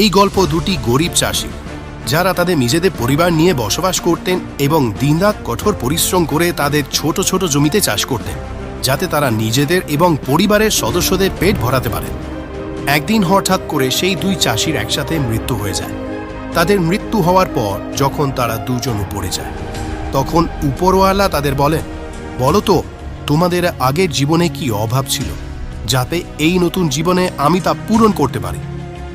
এই গল্প দুটি গরিব চাষি, যারা তাদের নিজেদের পরিবার নিয়ে বসবাস করতেন এবং দিনরাত কঠোর পরিশ্রম করে তাদের ছোট ছোট জমিতে চাষ করতেন, যাতে তারা নিজেদের এবং পরিবারের সদস্যদের পেট ভরাতে পারেন। একদিন হঠাৎ করে সেই দুই চাষির একসাথে মৃত্যু হয়ে যায়। তাদের মৃত্যু হওয়ার পর যখন তারা দুজন উপরে যায়, তখন উপরওয়ালা তাদের বলেন, বলো তো, তোমাদের আগের জীবনে কি অভাব ছিল, যাতে এই নতুন জীবনে আমি তা পূরণ করতে পারি?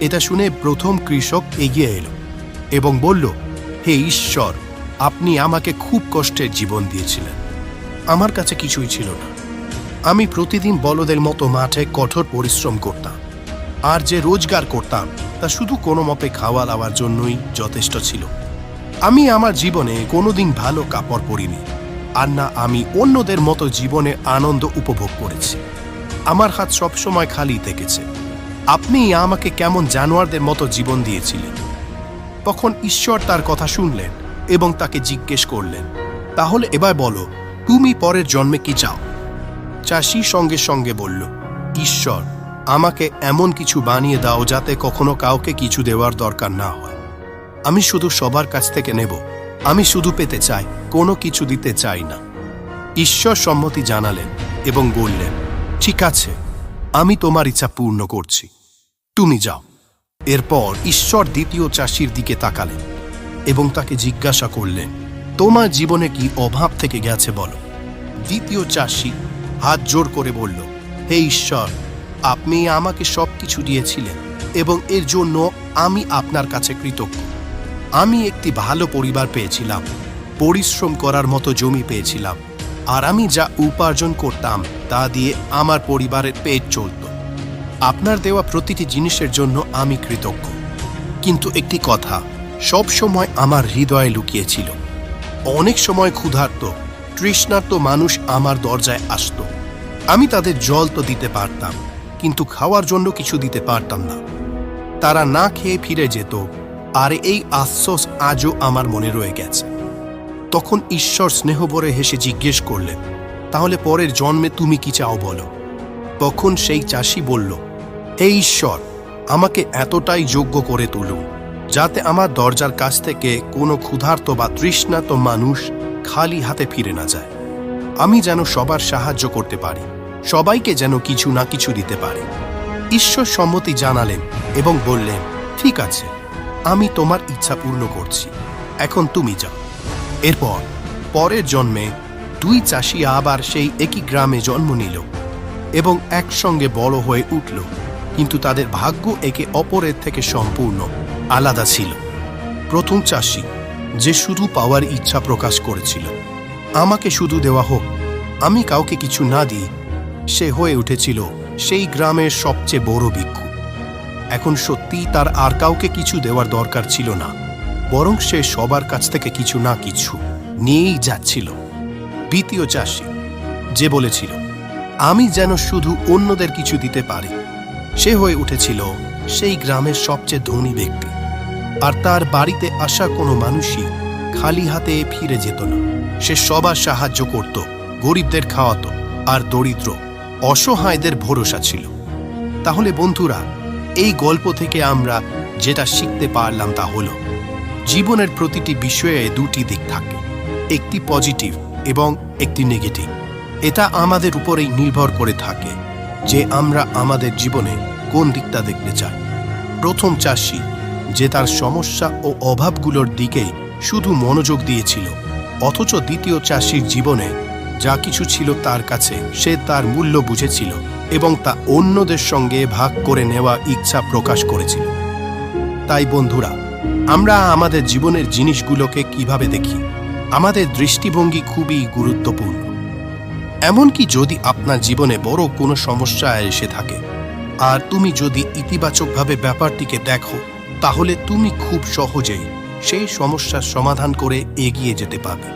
এটা শুনে প্রথম কৃষক এগিয়ে এলো এবং বলল, হে ঈশ্বর, আপনি আমাকে খুব কষ্টের জীবন দিয়েছিলেন। আমার কাছে কিছুই ছিল না। আমি প্রতিদিন বলদের মতো মাঠে কঠোর পরিশ্রম করতাম। আর যে রোজগার করতাম, তা শুধু কোনো মতে খাওয়া দাওয়ার জন্যই যথেষ্ট ছিল। আমি আমার জীবনে কোনোদিন ভালো কাপড় পরিনি। আর না, আমি অন্যদের মতো জীবনে আনন্দ উপভোগ করেছি। আমার হাত সবসময় খালি থেকেছে। আপনি আমাকে কেমন জানোয়ারদের মতো জীবন দিয়েছিলেন? তখন ঈশ্বর তার কথা শুনলেন এবং তাকে জিজ্ঞেস করলেন, তাহলে এবার বলো, তুমি পরের জন্মে কি চাও? চাষি সঙ্গে সঙ্গে বলল, ঈশ্বর, আমাকে এমন কিছু বানিয়ে দাও যাতে কখনো কাউকে কিছু দেওয়ার দরকার না হয়। আমি শুধু সবার কাছ থেকে নেব, আমি শুধু পেতে চাই, কোনো কিছু দিতে চাই না। ঈশ্বর সম্মতি জানালেন এবং বললেন, ঠিক আছে, আমি তোমার ইচ্ছা পূর্ণ করছি। তুমি যাও। এরপর ঈশ্বর দ্বিতীয় চাষির দিকে তাকালেন এবং তাকে জিজ্ঞাসা করলেন, তোমার জীবনে কি অভাব থেকে গেছে বলো? দ্বিতীয় চাষি হাত জোর করে বলল, হে ঈশ্বর, আপনি আমাকে সব কিছু দিয়েছিলেন এবং এর জন্য আমি আপনার কাছে কৃতজ্ঞ। আমি একটি ভালো পরিবার পেয়েছিলাম, পরিশ্রম করার মতো জমি পেয়েছিলাম, আর আমি যা উপার্জন করতাম তা দিয়ে আমার পরিবারের পেট চলত। আপনার দেওয়া প্রতিটি জিনিসের জন্য আমি কৃতজ্ঞ। কিন্তু একটি কথা, সব সময় আমার হৃদয়ে লুকিয়েছিল। অনেক সময় ক্ষুধার্ত, তৃষ্ণার্ত মানুষ আমার দরজায় আসতো। আমি তাদের জল তো দিতে পারতাম, কিন্তু খাওয়ার জন্য কিছু দিতে পারতাম না। তারা না খেয়ে ফিরে যেত, আর এই আশ্বাস আজও আমার মনে রয়ে গেছে। তখন ঈশ্বর স্নেহভরে হেসে জিজ্ঞেস করলেন, তাহলে পরের জন্মে তুমি কি চাও বলো? তখন সেই চাষি বলল হে ঈশ্বর, আমাকে এতটাই যোগ্য করে তুলুন যাতে আমার দরজার কাছ থেকে কোনো ক্ষুধার্ত বা তৃষ্ণার্ত মানুষ খালি হাতে ফিরে না যায়। আমি যেন সবার সাহায্য করতে পারি, সবাইকে যেন কিছু না কিছু দিতে পারি। ঈশ্বর সম্মতি জানালেন এবং বললেন, ঠিক আছে, আমি তোমার ইচ্ছা পূর্ণ করছি, এখন তুমি যাও। এরপর, পরের জন্মে দুই চাষি আবার সেই একই গ্রামে জন্ম নিল এবং একসঙ্গে বড় হয়ে উঠল। কিন্তু তাদের ভাগ্য একে অপরের থেকে সম্পূর্ণ, আলাদা ছিল। প্রথম চাষি, যে শুধু পাওয়ার ইচ্ছা প্রকাশ করেছিল। আমাকে শুধু দেওয়া হোক, আমি কাউকে কিছু না দিই সে হয়ে উঠেছিল সেই গ্রামের সবচেয়ে বড় ভিক্ষু। এখন সত্যিই তার আর কাউকে কিছু দেওয়ার দরকার ছিল না, বরং সে সবার কাছ থেকে কিছু না কিছু নিয়েই যাচ্ছিল। দ্বিতীয় চাষি, যে বলেছিল, আমি যেন শুধু অন্যদের কিছু দিতে পারি সে হয়ে উঠেছিল সেই গ্রামের সবচেয়ে ধনী ব্যক্তি। আর তার বাড়িতে আসা কোনো মানুষই খালি হাতে ফিরে যেত না। সে সবার সাহায্য করত, গরিবদের খাওয়াতো আর দরিদ্র, অসহায়দের ভরসা ছিল। তাহলে বন্ধুরা, এই গল্প থেকে আমরা যেটা শিখতে পারলাম তা হলো, জীবনের প্রতিটি বিষয়ে দুটি দিক থাকে, একটি পজিটিভ এবং একটি নেগেটিভ। এটা আমাদের উপরেই নির্ভর করে থাকে। যে আমরা আমাদের জীবনে কোন দিকটা দেখতে চাই। প্রথম চাষি, যে তার সমস্যা ও অভাবগুলোর দিকে শুধু মনোযোগ দিয়েছিল, অথচ দ্বিতীয় চাষির জীবনে যা কিছু ছিল তার কাছে সে তার মূল্য বুঝেছিল এবং তা অন্যদের সঙ্গে ভাগ করে নেওয়া ইচ্ছা প্রকাশ করেছিল। তাই বন্ধুরা, আমরা আমাদের জীবনের জিনিসগুলোকে কীভাবে দেখি? আমাদের দৃষ্টিভঙ্গি খুবই গুরুত্বপূর্ণ। এমনকি যদি আপনার জীবনে বড় কোনো সমস্যা এসে থাকে, আর তুমি যদি ইতিবাচকভাবে ব্যাপারটিকে দেখো, তাহলে তুমি খুব সহজেই সেই সমস্যার সমাধান করে এগিয়ে যেতে পারবে।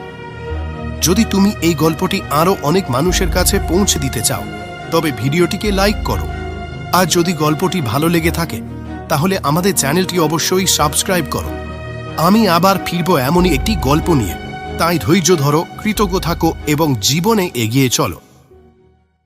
যদি তুমি এই গল্পটি আরও অনেক মানুষের কাছে পৌঁছে দিতে চাও, তবে ভিডিওটিকে লাইক করো। আর যদি গল্পটি ভালো লেগে থাকে, তাহলে আমাদের চ্যানেলটি অবশ্যই সাবস্ক্রাইব করো। আমি আবার ফিরব এমনই একটি গল্প নিয়ে। তাই ধৈর্য ধরো কৃতজ্ঞ থাকো এবং জীবনে এগিয়ে চলো।